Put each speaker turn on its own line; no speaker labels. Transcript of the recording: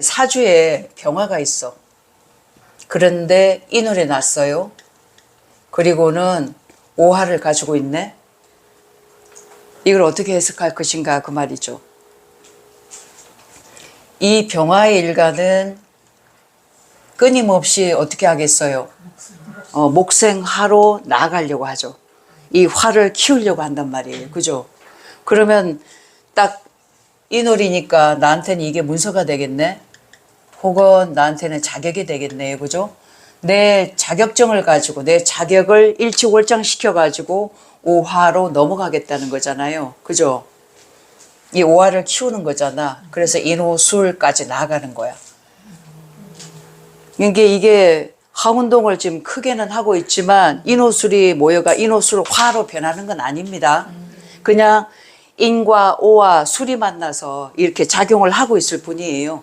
사주에 병화가 있어. 그런데 인월에 났어요. 그리고는 오화를 가지고 있네. 이걸 어떻게 해석할 것인가 그 말이죠. 이 병화의 일가는 끊임없이 어떻게 하겠어요? 어, 목생화로 나아가려고 하죠. 이 화를 키우려고 한단 말이에요. 그죠? 그러면 딱 인월이니까 나한테는 이게 문서가 되겠네? 혹은 나한테는 자격이 되겠네. 그죠? 내 자격증을 가지고 내 자격을 일치월장 시켜가지고 오화로 넘어가겠다는 거잖아요. 그죠? 이 오화를 키우는 거잖아. 그래서 인호술까지 나아가는 거야. 이게 이게 하운동을 지금 크게는 하고 있지만 인호술이 모여가 인호술 화로 변하는 건 아닙니다. 그냥 인과 오와 술이 만나서 이렇게 작용을 하고 있을 뿐이에요.